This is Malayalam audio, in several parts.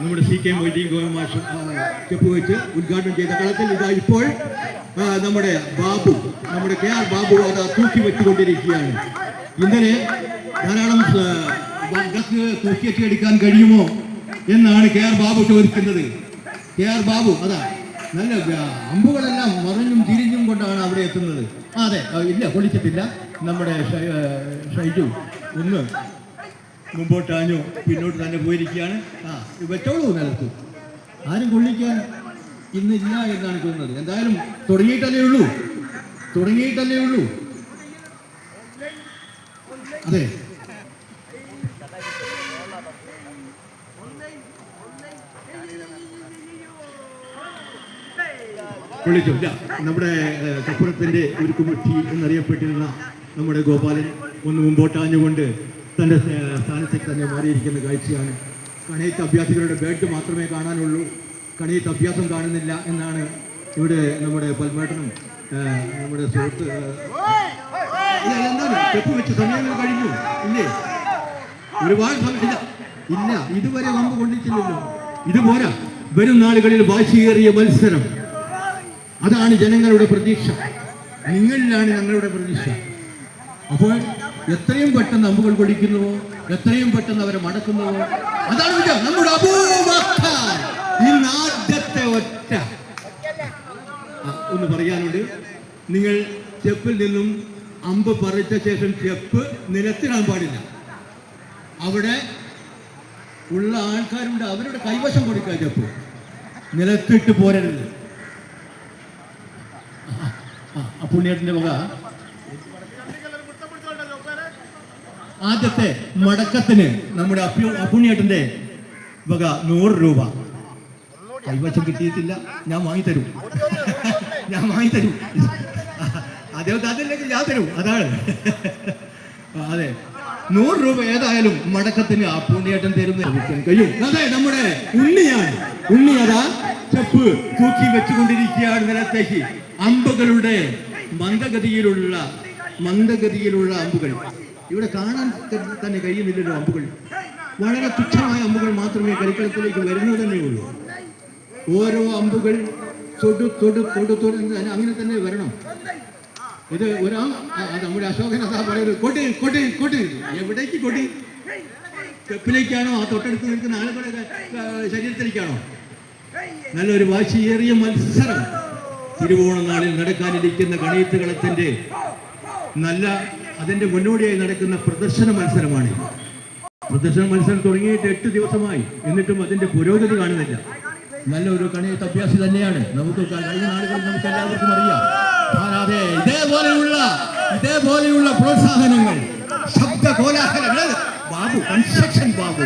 നമ്മുടെ സി കെ മൊയ്തീൻ ഗോമാഷ് വെച്ച് ഉദ്ഘാടനം ചെയ്ത കളത്തിൽ ഇതാ ഇപ്പോൾ നമ്മുടെ ബാബു നമ്മുടെ കെ ആർ ബാബു അത് തൂക്കി വെച്ചുകൊണ്ടിരിക്കുകയാണ്. ഇന്നലെ ധാരാളം വങ്കക്ക് തൂക്കിയൊക്കെ എടുക്കാൻ കഴിയുമോ എന്നാണ് കെ ആർ ബാബു ചോദിക്കുന്നത്. കെ ആർ ബാബു അതാ നല്ല അമ്പുകളെല്ലാം മറിഞ്ഞും തിരിഞ്ഞും കൊണ്ടാണ് അവിടെ എത്തുന്നത്. അതെ ഇല്ല പൊളിച്ചിട്ടില്ല. നമ്മുടെ ഷൈജു ഒന്ന് മുമ്പോട്ടാഞ്ഞു പിന്നോട്ട് തന്നെ പോയിരിക്കുകയാണ്. ആ വെച്ചോളൂ നിലത്ത്. ആരും കൊള്ളിക്കാൻ ഇന്നില്ല എന്നാണ് തോന്നുന്നത്. എന്തായാലും തുടങ്ങിയിട്ടല്ലേ ഉള്ളൂ. തുടങ്ങിയിട്ടല്ലേ ഉള്ളൂ. അതെ. വിളിച്ചു നമ്മുടെ കപ്പുറത്തിന്റെ ഒരു കുമിറ്റി എന്നറിയപ്പെട്ടിരുന്ന നമ്മുടെ ഗോപാലൻ ഒന്ന് മുമ്പോട്ടാഞ്ഞുകൊണ്ട് തന്റെ സ്ഥാനത്തേക്ക് തന്നെ മാറിയിരിക്കുന്ന കാഴ്ചയാണ്. കണയത്ത് അഭ്യാസികളുടെ ബേഡ് മാത്രമേ കാണാനുള്ളൂ. കണയത്ത് അഭ്യാസം കാണുന്നില്ല എന്നാണ് ഇവിടെ നമ്മുടെ പൽമേട്ടനും നമ്മുടെ സുഹൃത്ത് എന്താണ്? തെപ്പ് വെച്ച് സമയങ്ങൾ കഴിഞ്ഞു. ഇല്ലേ? ഒരുപാട് സമയത്തില്ല ഇല്ല ഇതുവരെ വമ്പ് കൊണ്ടിട്ടില്ലല്ലോ. ഇതുപോരാ വരും നാളുകളിൽ വാശിയേറിയ മത്സരം. അതാണ് ജനങ്ങളുടെ പ്രതീക്ഷ. നിങ്ങളിലാണ് ഞങ്ങളുടെ പ്രതീക്ഷ. അപ്പോൾ എത്രയും പെട്ടെന്ന് അമ്പുകൾ കൊടിക്കുന്നുവോ എത്രയും പെട്ടെന്ന് അവരെ മടക്കുന്നുവോ അതാണ് വിജയം. നമ്മുടെ അപൂർവത്തെ ഒറ്റ. ഒന്ന് പറയാനുണ്ട്. നിങ്ങൾ ചെപ്പിൽ നിന്നും അമ്പ് പറിച്ച ശേഷം ചെപ്പ് നിലത്തിടാൻ പാടില്ല. അവിടെ ഉള്ള ആൾക്കാരുണ്ട്. അവരുടെ കൈവശം കൊടുക്കുക ചെപ്പ് നിലത്തിട്ട് പോരരുത്. ആ പുണ്യേട്ടന്റെ വക ആദ്യത്തെ മടക്കത്തിന് നമ്മുടെ അപ്പു അപ്പുണ്ണിയേട്ടന്റെ വക നൂറ് രൂപ. കൈവശം കിട്ടിയിട്ടില്ല. ഞാൻ വാങ്ങിത്തരും. ഞാൻ വാങ്ങിത്തരും. അദ്ദേഹത്തെ അതല്ലെങ്കിൽ ഞാൻ തരും. അതാണ്. അതെ. നൂറ് രൂപ ഏതായാലും മടക്കത്തിന് ആ പുണ്യേട്ടൻ തരുന്ന കഴിയും. അതെ നമ്മുടെ ഉണ്ണിയാണ്. ഉണ്ണി അതാ ചെപ്പ് തൂക്കി വെച്ചുകൊണ്ടിരിക്കുകയാണ് നിലത്തേക്ക്. അമ്പുകളുടെ മന്ദഗതിയിലുള്ള മന്ദഗതിയിലുള്ള അമ്പുകൾ. ഇവിടെ കാണാൻ തന്നെ കഴിയുന്നില്ലല്ലോ അമ്പുകൾ. വളരെ തുച്ഛമായ അമ്പുകൾ മാത്രമേ കളിക്കളത്തിലേക്ക് വരുന്നത് തന്നെയുള്ളൂ ഓരോ അമ്പുകൾ തൊടു തൊടു തൊടു തൊടു അങ്ങനെ തന്നെ വരണം. ഇത് ഒരാ നമ്മുടെ അശോകൻ അതാ പറയുന്നത് കൊടി കൊടി കൊടി. എവിടേക്ക് കൊടി? കപ്പിലേക്കാണോ ആ തൊട്ടടുത്ത് നിൽക്കുന്ന ആളുകളുടെ ശരീരത്തിലേക്കാണോ? നല്ലൊരു വാശിയേറിയ മത്സരം. തിരുവോണ നാളിൽ നടക്കാനിരിക്കുന്ന കണിയത്ത് കളത്തിന്റെ നല്ല അതിന്റെ മുന്നോടിയായി നടക്കുന്ന പ്രദർശന മത്സരമാണ്. പ്രദർശന മത്സരം തുടങ്ങിയിട്ട് എട്ട് ദിവസമായി. എന്നിട്ടും അതിന്റെ പുരോഗതി കാണുന്നില്ല. നല്ല ഒരു കണിയത്ത് അഭ്യാസി തന്നെയാണ്. നമുക്ക് കഴിഞ്ഞ നാളുകളിൽ നമുക്ക് എല്ലാവർക്കും അറിയാം. ഇതേപോലെയുള്ള ഇതേപോലെയുള്ള പ്രോത്സാഹനങ്ങൾ. ശബ്ദ കോലാഹലങ്ങൾ. ബാബു കൺസ്ട്രക്ഷൻ ബാബു.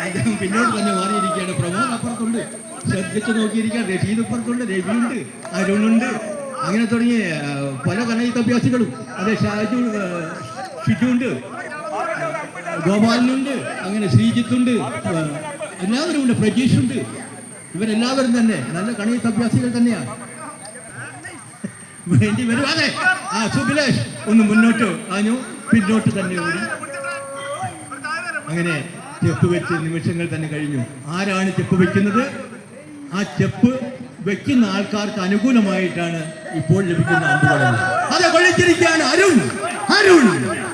അദ്ദേഹം പിന്നോട്ട് തന്നെ മാറിയിരിക്കുകയാണ്. പ്രമോദ് അപ്പുറത്തുണ്ട്. ശ്രദ്ധിച്ചു നോക്കിയിരിക്കാൻ റഷീദ് അപ്പുറത്തുണ്ട്. രവിയുണ്ട്. അരുണുണ്ട്. അങ്ങനെ തുടങ്ങി പല കണയത്ത് അഭ്യാസികളും അതെ ഷാജു ഷിജുണ്ട് ഗോപാലനുണ്ട് അങ്ങനെ ശ്രീജിത്തുണ്ട് എല്ലാവരും ഉണ്ട് പ്രജീഷുണ്ട് ഇവരെല്ലാവരും തന്നെ നല്ല കണിയത്ത് അഭ്യാസികൾ തന്നെയാണ്. വേണ്ടി വരും. അതെ ആ സുബിലേഷ് ഒന്ന് മുന്നോട്ട് ആഞ്ഞു പിന്നോട്ട് തന്നെ ഓടി. അങ്ങനെ ചെപ്പ് വെച്ച് നിമിഷങ്ങൾ തന്നെ കഴിഞ്ഞു. ആരാണ് ചെപ്പ് വെക്കുന്നത്? ആ ചെപ്പ് വെക്കുന്ന ആൾക്കാർക്ക് അനുകൂലമായിട്ടാണ് ഇപ്പോൾ ലഭിക്കുന്ന അമ്പുകളെല്ലാം അതെ കൊള്ളിച്ചിരിക്കുകയാണ് അരുൺ. അരുൺ.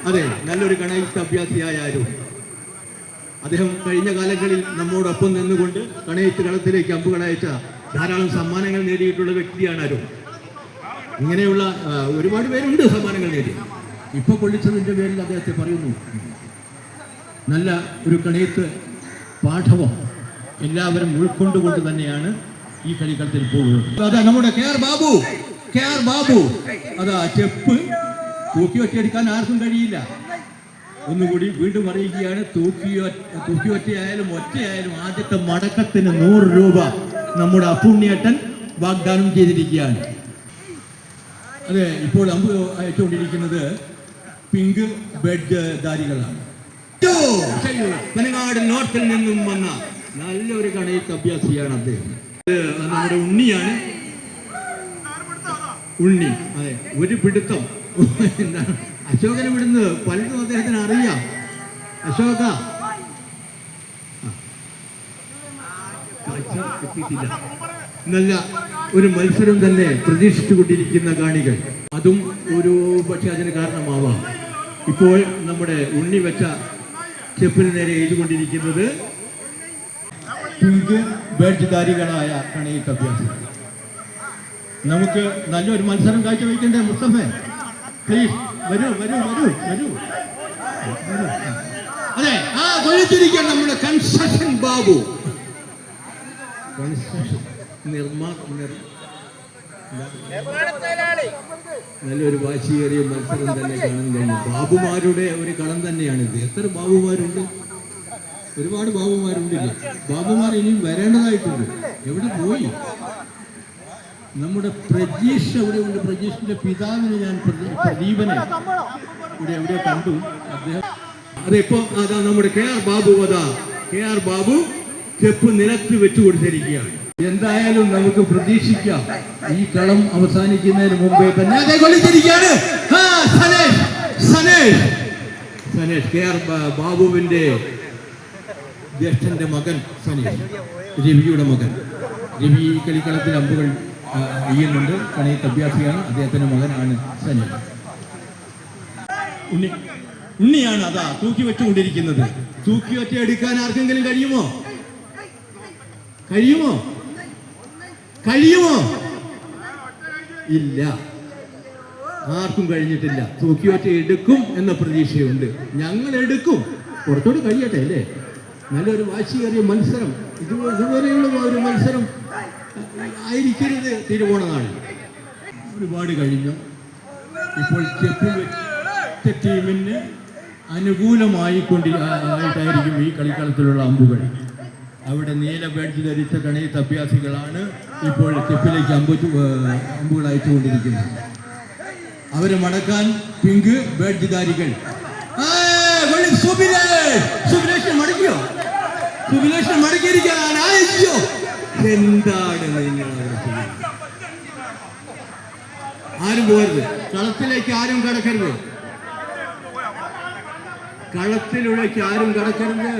അതെ നല്ലൊരു കണയുക്ത അഭ്യാസിയായ അരുൺ. അദ്ദേഹം കഴിഞ്ഞ കാലങ്ങളിൽ നമ്മോടൊപ്പം നിന്നുകൊണ്ട് കണയത്ത് കളത്തിലേക്ക് അമ്പുകളയച്ച ധാരാളം സമ്മാനങ്ങൾ നേടിയിട്ടുള്ള വ്യക്തിയാണ് അരുൺ. ഇങ്ങനെയുള്ള ഒരുപാട് പേരുണ്ട് സമ്മാനങ്ങൾ നേടി. ഇപ്പൊ കൊള്ളിച്ചതിന്റെ പേരിൽ അദ്ദേഹത്തെ പറയുന്നു നല്ല ഒരു കണയത്ത് പാഠവും എല്ലാവരും ഉൾക്കൊണ്ടുകൊണ്ട് തന്നെയാണ് ഈ കളിക്കളത്തിൽ പോകുന്നത്. അതാ നമ്മുടെ K R Babu. K R Babu. അതാ ചെപ്പ് തൂക്കി ഒറ്റയെടുക്കാൻ ആർക്കും കഴിയില്ല. ഒന്നുകൂടി വീണ്ടും അറിയിക്കുകയാണ്. തൂക്കി തൂക്കി ഒറ്റയായാലും ഒറ്റയായാലും ആദ്യത്തെ മടക്കത്തിന് നൂറ് രൂപ നമ്മുടെ അപ്പുണ്ണിയേട്ടൻ വാഗ്ദാനം ചെയ്തിരിക്കുകയാണ്. അതെ ഇപ്പോൾ അമ്പ് അയച്ചുകൊണ്ടിരിക്കുന്നത് പിങ്ക് ബെഡ് ധാരികളാണ് പനങ്ങാട് നോർത്തിൽ നിന്നും വന്ന നല്ലൊരു കണയത്ത് അഭ്യാസിയാണ് അദ്ദേഹം. നമ്മുടെ ഉണ്ണിയാണ്. ഉണ്ണി. അതെ. ഒരു പിടുത്തം. എന്താണ്? അശോകനെ വിടുന്നത്. പലതും അദ്ദേഹത്തിന് അറിയാം. അശോക. നല്ല ഒരു മത്സരം തന്നെ പ്രതീക്ഷിച്ചുകൊണ്ടിരിക്കുന്ന കാണികൾ. അതും ഒരു പക്ഷെ അതിന് കാരണമാവാം. ഇപ്പോൾ നമ്മുടെ ഉണ്ണി വെച്ച ചെപ്പിന് നേരെ എഴുതിക്കൊണ്ടിരിക്കുന്നത് പിങ്ക് ബേഡ്ജുകാരികളായ കണയിൽ അഭ്യാസം. നമുക്ക് നല്ലൊരു മത്സരം കാഴ്ചവെക്കണ്ടേ മുസ്തഫേ? പ്ലീസ് വരൂ വരൂ വരൂ വരൂ. അതെ ആ കൊഴുത്തിരിക്കാൻ നമ്മുടെ കൺസ്ട്രക്ഷൻ ബാബു. കൺസ്ട്രക്ഷൻ നിർമ്മാ നല്ലൊരു വാശിയേറിയ മത്സരം തന്നെ കാണാൻ കഴിഞ്ഞു. ബാബുമാരുടെ ഒരു കളം തന്നെയാണിത് എത്ര ബാബുമാരുണ്ട്? ഒരുപാട് ബാബുമാരുണ്ടില്ല ബാബുമാർ ഇനിയും വരേണ്ടതായിട്ടുണ്ട്. എവിടെ പോയി? നമ്മുടെ പ്രജീഷ് എവിടെയുണ്ട്? പ്രജീഷിന്റെ പിതാവിനെ ഞാൻ പ്രദീ- പ്രദീപനെ ഇവിടെ എവിടെ കണ്ടു. അദ്ദേഹം അതിപ്പോ അതാ നമ്മുടെ കെ ആർ ബാബു അതാ. കെ ആർ ബാബു ചെപ്പ് നിലത്ത് വെച്ചു കൊടുത്തിരിക്കുകയാണ്. എന്തായാലും നമുക്ക് പ്രതീക്ഷിക്കാം. ഈ കളം അവസാനിക്കുന്നതിന് മുമ്പേ തന്നെ അതേ കൊള്ളിച്ചിരിക്കുകയാണ് സനേഷ് സനേഷ്. സനേഷ് കെ ആർ ബാബുവിന്റെ ജ്യേഷ്ഠന്റെ മകൻ സനീഷ് രവിയുടെ മകൻ. രവി കളിക്കളത്തിൽ അമ്പുകൾ എയ്യുന്നുണ്ട് കണയത്ത് അഭ്യാസിയാണ്. അദ്ദേഹത്തിന്റെ മകനാണ് സനിയ ഉണ്ണി ഉണ്ണിയാണ് അതാ തൂക്കി വെച്ചുകൊണ്ടിരിക്കുന്നത്. തൂക്കി ഒറ്റ എടുക്കാൻ ആർക്കെങ്കിലും കഴിയുമോ? കഴിയുമോ? കഴിയുമോ? ഇല്ല. ആർക്കും കഴിഞ്ഞിട്ടില്ല. തൂക്കി വെച്ച് എടുക്കും എന്ന പ്രതീക്ഷയുണ്ട്. ഞങ്ങൾ എടുക്കും. പുറത്തോട്ട് കഴിയട്ടെ അല്ലേ? നല്ലൊരു വാശിയേറിയ മത്സരം. ഇത് ഇതുവരെയുള്ള ഒരു മത്സരം ആയിരിക്കരുത് തിരുവോണ ഒരുപാട് കഴിഞ്ഞു. ഇപ്പോൾ ചെപ്പിൽ വെച്ച ടീമിന് അനുകൂലമായി കൊണ്ടി ആയിട്ടായിരിക്കും ഈ കളിക്കളത്തിലുള്ള അമ്പുകൾ. അവിടെ നീല ബാഡ്ജ് ധരിച്ച കണയത്ത് അഭ്യാസികളാണ് ഇപ്പോൾ ചെപ്പിലേക്ക് അമ്പു അമ്പുകൾ അയച്ചുകൊണ്ടിരിക്കുന്നത് അവരെ മടക്കാൻ പിങ്ക് ബാഡ്ജുധാരികൾ സുബിലേഷ് മടക്കിയോ സുബിലേഷ് മടക്കിയിരിക്കാൻ അയ്യോ. എന്താണ് നിങ്ങൾ ആരും പോരുത് കളത്തിലേക്ക് ആരും കടക്കരുത്. കളത്തിലേക്ക് ആരും കടക്കരുത്.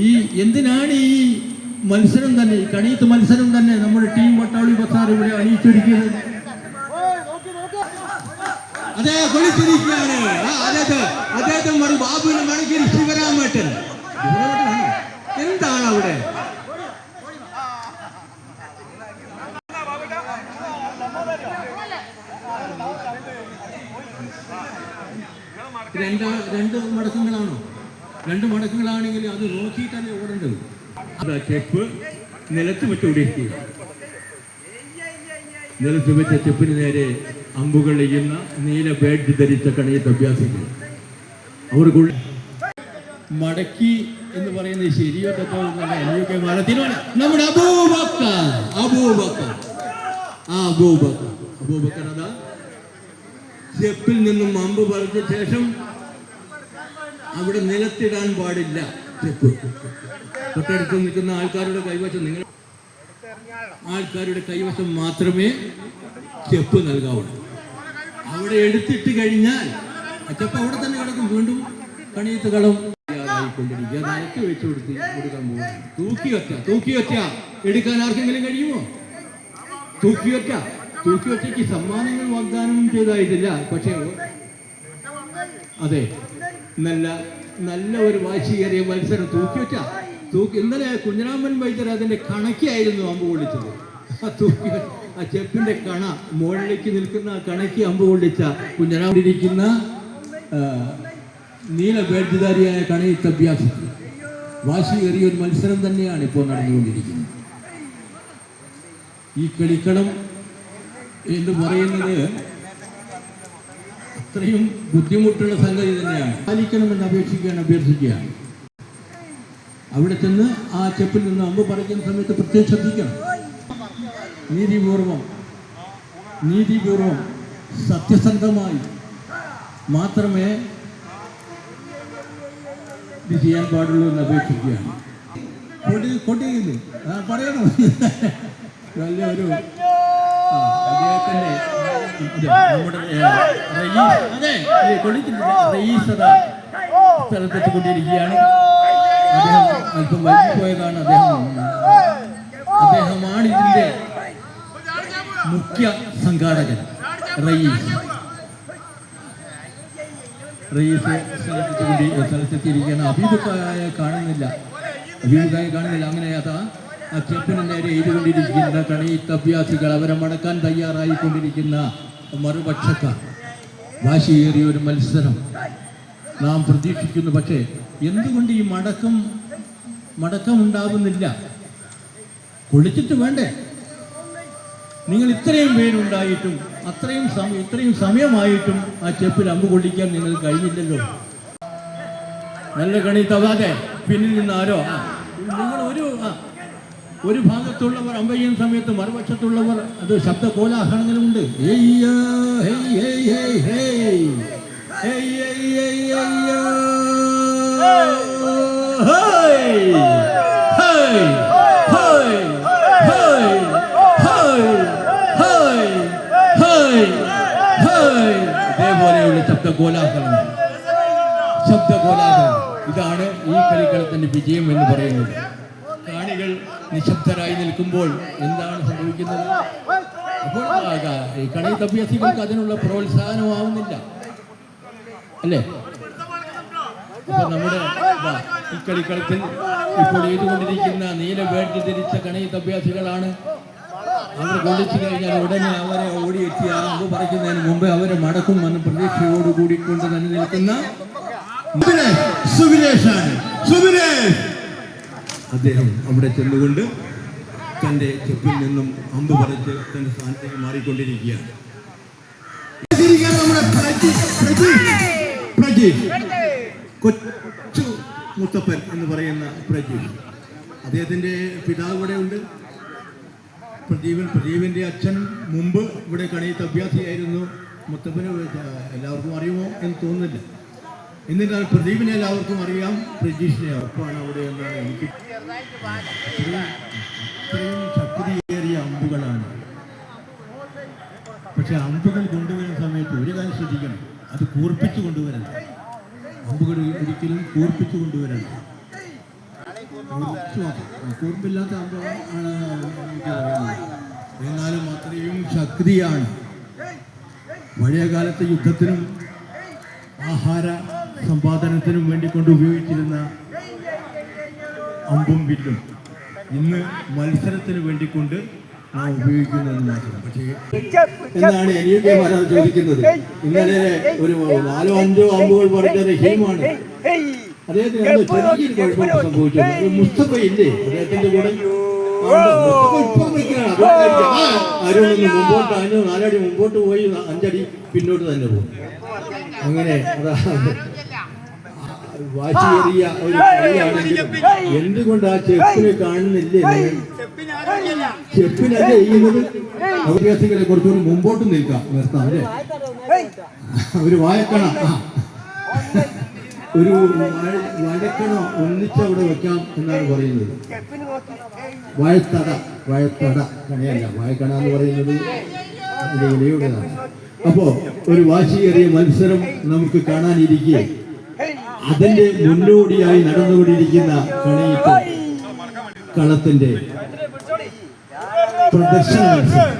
ഈ എന്തിനാണ് ഈ മത്സരം തന്നെ ഈ കണീത്ത് മത്സരം തന്നെ നമ്മുടെ ടീം വട്ടാളി ബസാർ ഇവിടെ അണിയിച്ചൊരുക്കിയത്? അതെ കൊളിച്ചിരിക്കുകയാണ് ആ, അദ്ദേഹത്തെ മറു ബാബുവിനെ മടക്കിയത് ശിവരാമേട്ടൻ? എന്താണ് അവിടെ? രണ്ട് രണ്ട് മടക്കങ്ങളാണോ? രണ്ട് മടക്കങ്ങളാണെങ്കിൽ അത് നോക്കിയിട്ടല്ലേ ഓടേണ്ടത്? അതാ ചെപ്പ്. നിലത്ത് വെച്ച് ഓടിയിരിക്കുക നിലത്ത് വെച്ച ചെപ്പിന് നേരെ എയ്യുന്ന നീല ബാഡ്ജ് ധരിച്ച കണിയത്ത് അഭ്യാസിക്കുക അവർക്കുള്ള മടക്കി എന്ന് പറയുന്നത് ശരിയോ തെറ്റോ അബൂബക്ക അതാ. സ്റ്റെപ്പിൽ നിന്നും അമ്പ് പറഞ്ഞ ശേഷം അവിടെ നിലത്തിടാൻ പാടില്ല. തൊട്ടടുത്ത് നിൽക്കുന്ന ആൾക്കാരുടെ കൈവശം നിങ്ങൾ ആൾക്കാരുടെ കൈവശം മാത്രമേ ചെപ്പ് നൽകാവുള്ളൂ. അവിടെ എടുത്തിട്ട് കഴിഞ്ഞാൽ സ്റ്റെപ്പ് അവിടെ തന്നെ കിടക്കും വീണ്ടും കണിയത്ത് കടം. കൊണ്ടിരിക്കുക നിലത്ത് വെച്ച് കൊടുത്ത് കൊടുക്കാൻ പോകും തൂക്കിയൊറ്റ തൂക്കിയൊറ്റ എടുക്കാൻ ആർക്കെങ്കിലും കഴിയുമോ? തൂക്കിയൊറ്റ തൂക്കിയൊറ്റയ്ക്ക് സമ്മാനങ്ങൾ വാഗ്ദാനം ചെയ്തായിട്ടില്ല. പക്ഷേ അതെ നല്ല നല്ല ഒരു വാശിയേറിയ മത്സരം. തൂക്കിയൊറ്റ തൂക്കി ഇന്നലെ കുഞ്ഞിരാമൻ വൈദ്യർ അതിന്റെ കണക്കായിരുന്നു അമ്പ് കൊള്ളിച്ചത് ആ തൂക്കി ആ ചെപ്പിന്റെ കണ മുകളിലേക്ക് നിൽക്കുന്ന ആ കണക്ക് അമ്പ് കൊള്ളിച്ച കുഞ്ഞിരാമിരിക്കുന്ന നീല ബേഡ്ജുധാരിയായ കണയത്ത് അഭ്യാസിക്ക്. വാശിയേറിയ ഒരു മത്സരം തന്നെയാണ് ഇപ്പോൾ നടന്നുകൊണ്ടിരിക്കുന്നത്. ഈ കളിക്കളം എന്ന് പറയുന്നത് അത്രയും ബുദ്ധിമുട്ടുള്ള സംഗതി തന്നെയാണ്. പാലിക്കണമെന്ന് അപേക്ഷിക്കുകയാണ് അഭ്യർത്ഥിക്കുകയാണ്. അവിടെ ചെന്ന് ആ ചെപ്പിൽ നിന്ന് അമ്പ് പറിക്കുന്ന സമയത്ത് പ്രത്യേകം ശ്രദ്ധിക്കണം. നീതിപൂർവം നീതിപൂർവം സത്യസന്ധമായി മാത്രമേ ഇത് ചെയ്യാൻ പാടുള്ളൂ എന്ന് അപേക്ഷിക്കുകയാണ്. കൊടി കൊടിയില്ലേ? പറയണം? നല്ല ഒരു ആ, അദ്ദേഹത്തിന്റെ അതെ, നമ്മുടെ. റയീസ്. സ്ഥലത്തെത്തിക്കൊണ്ടിരിക്കുകയാണ് അദ്ദേഹം അല്പം വൈകിപ്പോയതാണ് അദ്ദേഹം. അദ്ദേഹമാണ് ഇതിന്റെ മുഖ്യ സംഘാടകൻ റയീസ് റയീസ് സ്ഥലത്തെത്തി സ്ഥലത്തെത്തിയിരിക്കുകയാണ്. അഭിമുഖായ കാണുന്നില്ല. അഭിമുഖായ കാണുന്നില്ല. അങ്ങനെ അതാ ആ ചെപ്പിന് നേരെ എഴുതുകൊണ്ടിരിക്കുന്ന കണീത്ത് അഭ്യാസികൾ അവരെ മടക്കാൻ തയ്യാറായിക്കൊണ്ടിരിക്കുന്ന മറുപക്ഷക്കാർ. വാശിയേറിയ ഒരു മത്സരം. നാം പ്രതീക്ഷിക്കുന്നു. പക്ഷേ എന്തുകൊണ്ട് ഈ മടക്കം മടക്കം ഉണ്ടാവുന്നില്ല? കുളിച്ചിട്ട് വേണ്ടേ? നിങ്ങൾ ഇത്രയും പേരുണ്ടായിട്ടും അത്രയും സമയം ഇത്രയും സമയമായിട്ടും ആ ചെപ്പിൽ അമ്പ് കൊള്ളിക്കാൻ നിങ്ങൾ കഴിഞ്ഞില്ലല്ലോ. നല്ല കണി തവാതെ പിന്നിൽ നിന്ന് ആരോ? നിങ്ങൾ ഒരു ഒരു ഭാഗത്തുള്ളവർ അമ്പ ചെയ്യുന്ന സമയത്ത് മറുപക്ഷത്തുള്ളവർ അത് ശബ്ദ കോലാഹലങ്ങളുണ്ട് ഹേയ്, ഹേയ്, ഹേയ്, ഹേയ്. ഇതേപോലെയുള്ള ശബ്ദകോലാഹലം ശബ്ദകോലാഹലം ഇതാണ് ഈ കളിക്കളത്തിന്റെ വിജയം എന്ന് പറയുന്നത് കാണികൾ നിശബ്ദരായി നിൽക്കുമ്പോൾ എന്താണ് സംഭവിക്കുന്നത് അപ്പോൾ കളി അഭ്യർത്ഥികൾക്ക് അതിനുള്ള പ്രോത്സാഹനമാവുന്നില്ല അല്ലേ? അപ്പൊ നമ്മുടെ ഇക്കളിക്കളത്തിൽ ഇപ്പോൾ ചെയ്തുകൊണ്ടിരിക്കുന്ന നീല വേട്ട് ധരിച്ച കണീത്ത് അഭ്യാസികളാണ്. അവർ കൊള്ളിച്ചു കഴിഞ്ഞാൽ ഉടനെ അവരെ ഓടിയെത്തി. ആ അമ്പ് പറിക്കുന്നതിന് മുമ്പ് അവരെ മടക്കും എന്ന പ്രതീക്ഷയോടുകൂടി കൊണ്ട് തന്നെ നിൽക്കുന്ന അദ്ദേഹം അവിടെ ചെന്നുകൊണ്ട് തന്റെ ചെപ്പിൽ നിന്നും അമ്പ് പറിച്ച് തന്റെ സ്ഥാനത്തേക്ക് മാറിക്കൊണ്ടിരിക്കുകയാണ്. നമ്മുടെ പ്രജി-. കൊച്ചു മുത്തപ്പൻ എന്ന് പറയുന്ന പ്രജി അദ്ദേഹത്തിന്റെ പിതാവ് ഇവിടെ ഉണ്ട്. പ്രദീപൻ പ്രദീപിന്റെ അച്ഛൻ മുമ്പ് ഇവിടെ കണിയത്ത് അഭ്യാസിയായിരുന്നു. മുത്തപ്പന് എല്ലാവർക്കും അറിയുമോ എന്ന് തോന്നുന്നില്ല. എന്നിട്ട് പ്രദീപിനെ എല്ലാവർക്കും അറിയാം. പ്രജീഷിനെ ഉറപ്പാണ് അവിടെ എന്നാണ് എനിക്ക് ശക്തിയേറിയ അമ്പുകളാണ്. പക്ഷെ അമ്പുകൾ കൊണ്ടുവരുന്ന സമയത്ത് ഒരു കാര്യം ശ്രദ്ധിക്കണം. അത് കൂർപ്പിച്ചു കൊണ്ടുവരണം. അമ്പുകൾ ഒരിക്കലും കൂർപ്പിച്ചു കൊണ്ടുവരണം. കൂർപ്പില്ലാത്ത അമ്പ ആണ് എനിക്ക് പറയുന്നത് എന്നാലും അത്രയും ശക്തിയാണ്. പഴയ കാലത്തെ യുദ്ധത്തിനും ആഹാര സമ്പാദനത്തിനും വേണ്ടി കൊണ്ട് ഉപയോഗിച്ചിരുന്ന അമ്പും വില്ലും ഇന്ന് മത്സരത്തിന് വേണ്ടിക്കൊണ്ട് നാം ഉപയോഗിക്കുന്നതെന്ന് മാത്രം പക്ഷേ എന്നാണ് എനിക്ക് വരാൻ ചോദിക്കുന്നത്. ഇന്നലെ ഒരു നാലോ അഞ്ചോ അമ്പുകൾ പറഞ്ഞ റഹീമാണ് അദ്ദേഹത്തിന് എന്തോ ചെറിയൊരു കുഴപ്പം സംഭവിച്ചു. ഒരു മുസ്തഫ ഇല്ലേ അദ്ദേഹത്തിന്റെ കൂടെ? ആ. അതുകൊണ്ടായിരിക്കാം. മുമ്പോട്ട് അഞ്ഞോ നാലടി മുമ്പോട്ട് പോയി. അഞ്ചടി പിന്നോട്ട് തന്നെ പോകും അങ്ങനെ അതാ വാശിയേറിയ ഒരു കളിയാണെങ്കിൽ എന്തുകൊണ്ട് ആ ചെപ്പിനെ കാണുന്നില്ലേ? ചെപ്പിനല്ലേ ചെയ്യുന്നത് അഭ്യാസികളെ കുറച്ചുകൂടി മുമ്പോട്ട് നിൽക്കാം. നിർത്താം അല്ലേ? ഒരു വായക്കണ. ഒരു വഴക്കണ ഒന്നിച്ചവിടെ വെക്കാം എന്നാണ് പറയുന്നത്. വഴത്തട വഴത്തട കണയല്ല വായക്കണ എന്ന് പറയുന്നത് അതിന്റെ ഇലയുടേതാണ്. അപ്പോ ഒരു വാശിയേറിയ മത്സരം നമുക്ക് കാണാനിരിക്കെ. അതിന്റെ മുന്നോടിയായി നടന്നുകൊണ്ടിരിക്കുന്ന കണയിട്ട് കളത്തിന്റെ പ്രദർശന മത്സരം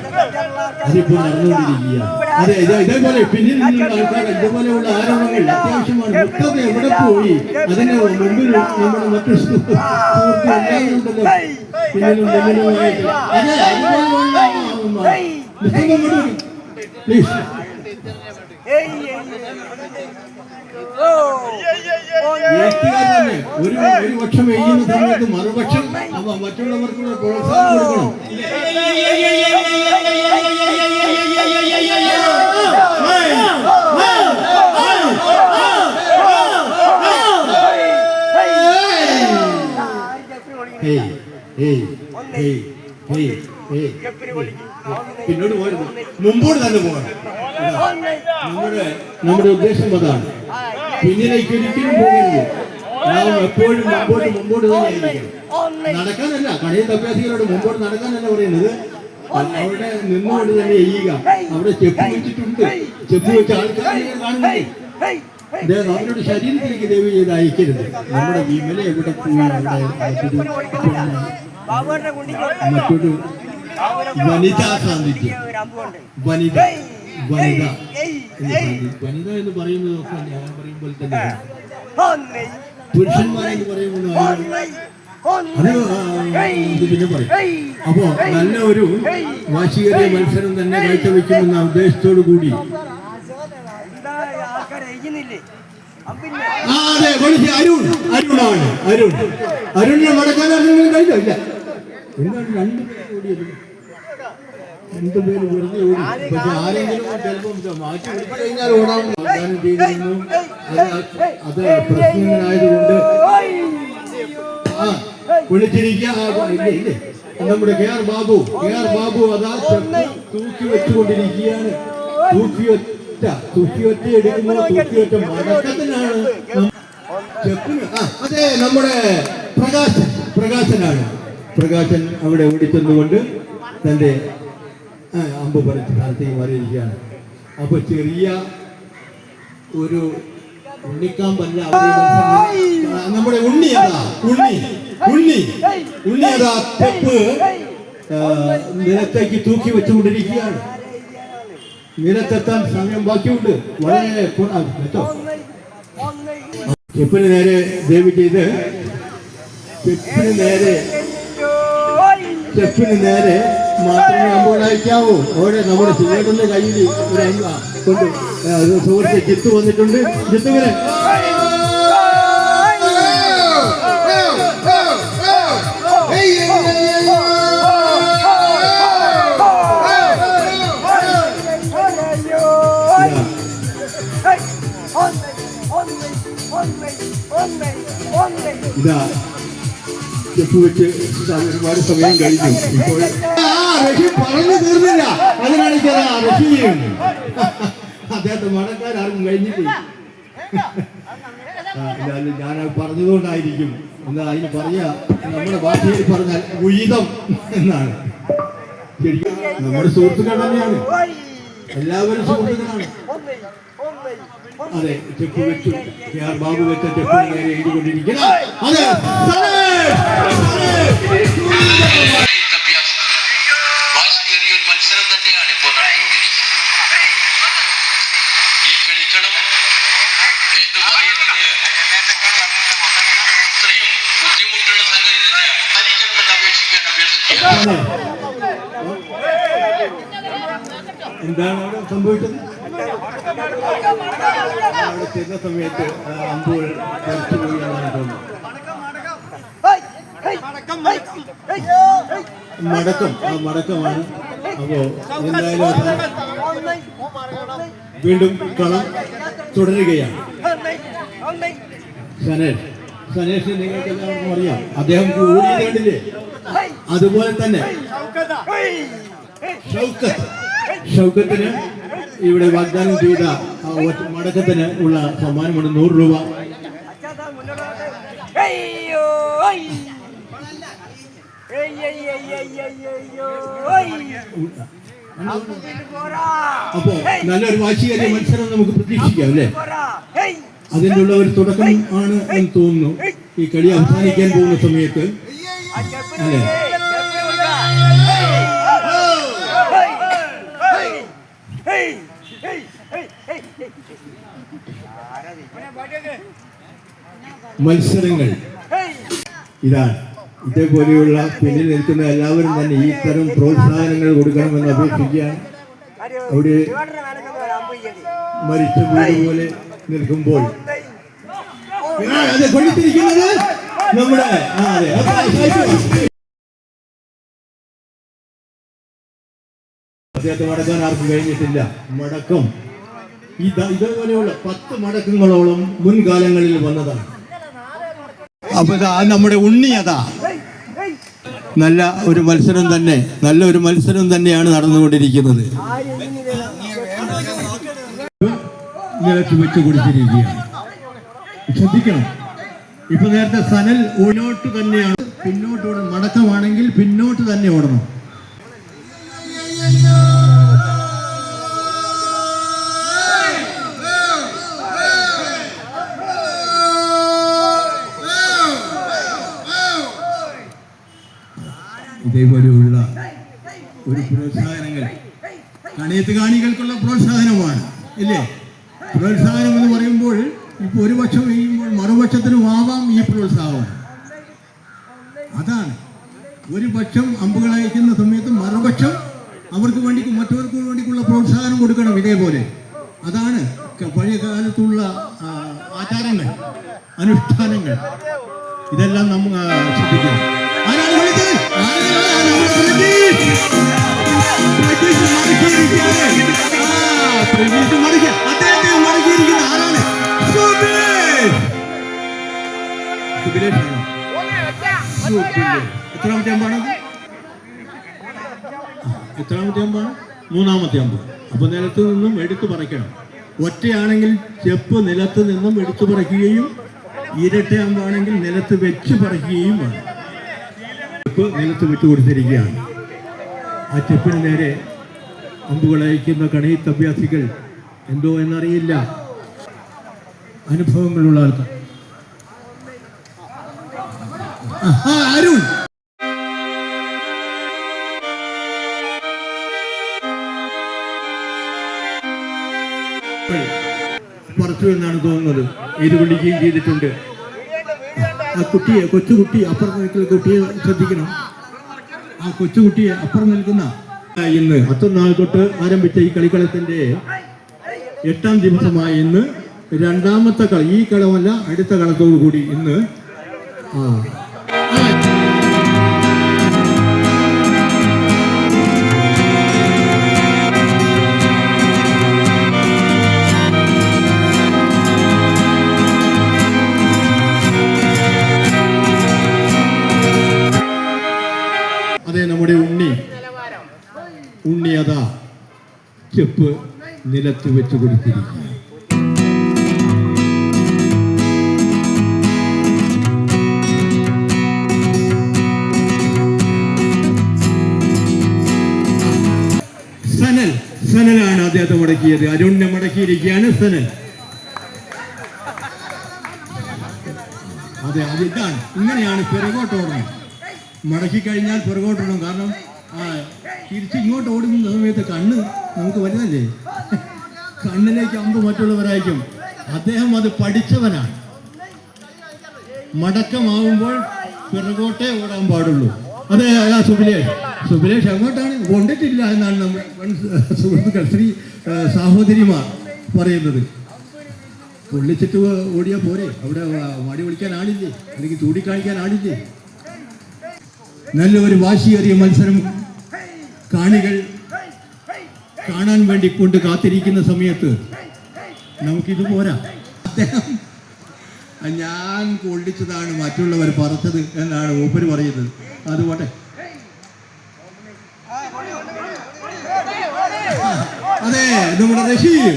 അതിപ്പോൾ നടന്നുകൊണ്ടിരിക്കുകയാണ്. അതെ ഇതേ ഇതേപോലെ പിന്നിൽ നിന്നുള്ള ആൾക്കാർ ഇതുപോലെയുള്ള ആരോപണങ്ങൾ അത്യാവശ്യമാണ്. മുത്തത് എവിടെ പോയി? അതിന്റെ മുമ്പിൽ നമ്മുടെ മറ്റു സുഹൃത്ത് എല്ലാവരും ഉണ്ടല്ലോ പിന്നിലും മുന്നിലുമായിട്ട് അതെ അതുപോലെയുള്ള മുത്തത് പ്ലീസ്. വ്യക്തിഗതമല്ലേ ഒരു ഒരു പക്ഷം വെയ്യുന്ന സമയത്ത് മറുപക്ഷം അപ്പൊ മറ്റുള്ളവർക്കുള്ള പ്രോത്സാഹനം കൊടുക്കണം പിന്നോട്ട് പോരുന്നു മുമ്പോട്ട് തന്നെ പോകണം നമ്മുടെ നമ്മുടെ ഉദ്ദേശം അതാണ്. പിന്നിലേക്ക് ഒരിക്കലും പോകരുത്. നാം എപ്പോഴും മുമ്പോട്ട് മുമ്പോട്ട് തന്നെ ആയിരിക്കണം. നടക്കാനല്ല കളിയിൽ അഭ്യാസികളോട് മുമ്പോട്ട് നടക്കാനല്ല പറയുന്നത്. അവിടെ നിന്നുകൊണ്ട് തന്നെ ചെയ്യുക അവിടെ ചെപ്പ് വെച്ചിട്ടുണ്ട്. ചെപ്പ് വെച്ച ആൾക്കാരെ അവരുടെ ശരീരത്തിലേക്ക് ദൈവം ചെയ്ത് അയക്കരുത്. നമ്മുടെ വിമല എവിടെ മറ്റൊരു വനിതാ സാന്നിധ്യം. വനിത. വനിത. വനിത എന്ന് പറയുന്നത് ഞാൻ പറയുമ്പോൾ തന്നെ. പുരുഷന്മാരെന്ന് പറയുമ്പോൾ അത് പിന്നെ പറയും. അപ്പോ നല്ല ഒരു വാശിയേറിയ മത്സരം തന്നെ കാഴ്ചവെക്കുമെന്ന ഉദ്ദേശത്തോടു കൂടി. അതെ വിളിച്ച് അരുൺ അരുണാണ് അരുൺ. അരുണിനെ മടക്കാൻ കഴിഞ്ഞില്ല ഇല്ല. എന്താണ് രണ്ടു പേര് ഓടിയത് രണ്ടുപേര് വെറുതെ ഓടി. പക്ഷെ ആരെങ്കിലും മാറ്റി കഴിഞ്ഞാൽ ഓടാൻ ചെയ്തിരുന്നു അത് അത് പ്രശ്നങ്ങളായതുകൊണ്ട് ആ വിളിച്ചിരിക്കുക. ഇല്ലേ ഇല്ലേ. നമ്മുടെ K R Babu K R Babu അതാ തൂക്കി വെച്ചുകൊണ്ടിരിക്കുകയാണ്. തൂക്കിയൊറ്റ തൂക്കിയൊറ്റ എടുക്കുമ്പോൾ തൂക്കിയൊറ്റ മടക്കത്തിനാണ്. നം- ചെപ്പിന്. ആ അതെ നമ്മുടെ പ്രകാശൻ. പ്രകാശനാണ്. പ്രകാശൻ അവിടെ ഓടിച്ചെന്നുകൊണ്ട് തന്റെ അമ്പ് പറിച്ച് താഴത്തേക്ക് മാറിയിരിക്കുകയാണ്. അപ്പൊ ചെറിയ ഒരു ഉണ്ണിക്കാമ്പല്ല. നമ്മുടെ ഉണ്ണി അതാ ഉണ്ണി. ഉണ്ണി. ഉണ്ണി അതാ തെപ്പ്. നിലത്തേക്ക് തൂക്കി വെച്ചുകൊണ്ടിരിക്കുകയാണ്. നിലത്തെത്താൻ സമയം ബാക്കിയുണ്ട്. വളരെ കേട്ടോ. ചെപ്പിന് നേരെ ദേവി ചെയ്ത് ചെപ്പിന് നേരെ ചെപ്പിന് നേരെ മാത്രമേ അമ്പോൾ അയക്കാവൂ അവിടെ നമ്മുടെ സുഹൃത്തിന്റെ കയ്യിൽ ഒരു അമ്പ കൊണ്ട് ആ, ഒരു സുഹൃത്ത് ജിത്ത് വന്നിട്ടുണ്ട്. ജിത്തുവിനെ ഇതാ. ചെപ്പ് വെച്ച് ഒരുപാട് സമയം കഴിഞ്ഞു. ഇപ്പോൾ റഷി പറഞ്ഞു തീർന്നില്ല. അതിനാണിക്കതാ റഷിയും അദ്ദേഹത്തെ മടക്കാൻ ആർക്കും കഴിഞ്ഞിട്ടില്ല ഞാൻ അത് പറഞ്ഞതുകൊണ്ടായിരിക്കും. എന്നാ അതിന് പറയാ നമ്മുടെ ഭാഷയിൽ പറഞ്ഞാൽ ഉചിതം എന്നാണ്. ശരിക്കും നമ്മുടെ സുഹൃത്തുക്കൾ തന്നെയാണ്. എല്ലാവരും സുഹൃത്തുക്കളാണ്. അതെ ചെപ്പ് വെച്ചു. കെ ആർ ബാബു വെച്ച ചെപ്പ് നേരെ എഴുതിക്കൊണ്ടിരിക്കണം അതെ എന്താണ് അവിടെ സംഭവിച്ചത്? അവിടെ ചെന്ന സമയത്ത് അമ്പുകൾ കളിച്ചുപോയി എന്നാണ് തോന്നുന്നത് മടക്കം ആ മടക്കമാണ്. അപ്പോ എന്തായാലും വീണ്ടും കളം തുടരുകയാണ്. സനേഷ് നിങ്ങൾക്ക് എല്ലാവർക്കും അറിയാം. അദ്ദേഹം കൂടി കണ്ടില്ലേ അതുപോലെ തന്നെ ഷൗക്കത്ത്. ഷൗക്കത്തിന് ഇവിടെ വാഗ്ദാനം ചെയ്ത മടക്കത്തിന് ഉള്ള സമ്മാനമാണ് നൂറ് രൂപ. അപ്പോ നല്ലൊരു വാശിയേറിയ മത്സരം നമുക്ക് പ്രതീക്ഷിക്കാം അല്ലേ? അതിന്റെ ഒരു തുടക്കം ആണ് എന്ന് തോന്നുന്നു. ഈ കളി അവസാനിക്കാൻ പോകുന്ന സമയത്ത്. അല്ലേ? മത്സരങ്ങൾ. ഇതാണ്. ഇതേപോലെയുള്ള പിന്നിൽ നിൽക്കുന്ന എല്ലാവരും തന്നെ ഈ തരം പ്രോത്സാഹനങ്ങൾ കൊടുക്കണമെന്ന് അപേക്ഷിക്കുകയാണ്. അവിടെ മരിച്ച പോലെ നിൽക്കുമ്പോൾ നമ്മുടെ. അദ്ദേഹത്തെ മടക്കാൻ ആർക്കും കഴിഞ്ഞിട്ടില്ല മടക്കം ഇത് ഇതേപോലെയുള്ള പത്ത് മടക്കങ്ങളോളം മുൻകാലങ്ങളിൽ വന്നതാണ് അപ്പൊ ഇതാ നമ്മുടെ ഉണ്ണിയതാ നല്ല ഒരു മത്സരം തന്നെ നല്ല ഒരു മത്സരം തന്നെയാണ് നടന്നുകൊണ്ടിരിക്കുന്നത് നിലത്ത് വെച്ച് കൊടുത്തിരിക്കുകയാണ് ശ്രദ്ധിക്കണം. ഇപ്പൊ നേരത്തെ സനൽ മുന്നോട്ട് തന്നെയാണ്. പിന്നോട്ട് ഓടണം. മടക്കമാണെങ്കിൽ പിന്നോട്ട് തന്നെ ഓടണം. ഇതേപോലെയുള്ള ഒരു പ്രോത്സാഹനങ്ങൾ. കണയത്ത് കാണികൾക്കുള്ള പ്രോത്സാഹനമാണ്. ഇല്ലേ? പ്രോത്സാഹനം എന്ന് പറയുമ്പോൾ ഇപ്പോൾ ഒരു പക്ഷം കഴിയുമ്പോൾ മറുപക്ഷത്തിനും ആവാം ഈ പ്രോത്സാഹനം. അതാണ്. ഒരു പക്ഷം അമ്പുകൾ അയക്കുന്ന സമയത്ത് മറുപക്ഷം അവർക്ക് വേണ്ടി മറ്റവർക്ക് വേണ്ടിക്കുള്ള പ്രോത്സാഹനം കൊടുക്കണം ഇതേപോലെ. അതാണ് പഴയ കാലത്തുള്ള ആചാരങ്ങൾ അനുഷ്ഠാനങ്ങൾ. ഇതെല്ലാം നമ്മൾ ശ്രദ്ധിക്കണം. ആരാണ് വിളിച്ചത്? അദ്ദേഹത്തെ മടക്കിയിരിക്കുന്ന ആരാണ്? എത്രാമത്തെ അമ്പാണ് എത്രാമത്തെ അമ്പാണ്? മൂന്നാമത്തെ അമ്പ്. അപ്പൊ നിലത്ത് നിന്നും എടുത്തു പറിക്കണം. ഒറ്റയാണെങ്കിൽ ചെപ്പ് നിലത്ത് നിന്നും എടുത്തു പറിക്കുകയും ഇരട്ട അമ്പാണെങ്കിൽ നിലത്ത് വെച്ച് പറിക്കുകയും വേണം. ചെപ്പ് നിലത്ത് വെച്ച് കൊടുത്തിരിക്കുകയാണ്. ആ ചെപ്പിന് നേരെ അമ്പുകൾ അയക്കുന്ന കണയിത്ത് അഭ്യാസികൾ എന്തോ എന്നറിയില്ല. അനുഭവങ്ങളുള്ള ആൾക്കാർ. അരുൺ. പറിച്ചു എന്നാണ് തോന്നുന്നത്. ഇത് വിളിക്കുകയും ചെയ്തിട്ടുണ്ട്. ആ കുട്ടിയെ കൊച്ചുകുട്ടി അപ്പുറം നിൽക്കുന്ന കുട്ടിയെ ശ്രദ്ധിക്കണം. ആ കൊച്ചുകുട്ടിയെ അപ്പുറം നിൽക്കുന്ന ഇന്ന് പത്തൊന്നാൾ തൊട്ട് ആരംഭിച്ച ഈ കളിക്കളത്തിന്റെ എട്ടാം ദിവസമായ ഇന്ന് രണ്ടാമത്തെ കളി ഈ കളമല്ല അടുത്ത കളത്തോടു കൂടി ഇന്ന്. ആ. നമ്മുടെ ഉണ്ണി. ഉണ്ണി അതാ. ചെപ്പ്. നിലത്ത് വെച്ചു കൊടുത്തിരിക്കുക സനൽ സനലാണ് അദ്ദേഹത്തെ മടക്കിയത്. അരുണിനെ മടക്കിയിരിക്കുകയാണ് സനൽ. അതെ അത് ഇതാണ്. ഇങ്ങനെയാണ് പിറകോട്ട് ഓടണം മടക്കി കഴിഞ്ഞാൽ പിറകോട്ടോടണം കാരണം ആ തിരിച്ച് ഇങ്ങോട്ട് ഓടുന്ന സമയത്ത് കണ്ണ് നമുക്ക് വലുതല്ലേ കണ്ണിലേക്ക് അമ്പ് മറ്റുള്ളവരായിരിക്കും. അദ്ദേഹം അത് പഠിച്ചവനാണ്. മടക്കമാവുമ്പോൾ പിറകോട്ടേ ഓടാൻ പാടുള്ളൂ. അതെ അതാ സുബിലേഷ്. സുബിലേഷ് എങ്ങോട്ടാണ് കൊണ്ടിട്ടില്ല എന്നാണ് നമ്മുടെ സുഹൃത്തുക്കൾ ശ്രീ സഹോദരിമാർ പറയുന്നത്. പൊള്ളിച്ചിട്ട് ഓടിയാൽ പോരെ. അവിടെ മടി വിളിക്കാൻ ആളില്ലേ? അല്ലെങ്കിൽ ചൂടിക്കാണിക്കാൻ ആളില്ലേ? നല്ലൊരു വാശിയേറിയ മത്സരം. കാണികൾ കാണാൻ വേണ്ടി കൊണ്ട് കാത്തിരിക്കുന്ന സമയത്ത് നമുക്കിത് പോരാ. അദ്ദേഹം ഞാൻ കൊള്ളിച്ചതാണ് മറ്റുള്ളവർ പറച്ചത് എന്നാണ് മൂപ്പര് പറയുന്നത്. അതുപോട്ടെ അതെ നമ്മുടെ റഷീം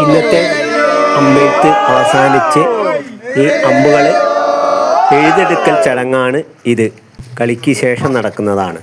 ഇന്നത്തെ അമ്പെഴുത്ത് അവസാനിച്ച് ഈ അമ്പുകൾ എഴുതെടുക്കൽ ചടങ്ങാണ് ഇത്. കളിക്ക് ശേഷം നടക്കുന്നതാണ്.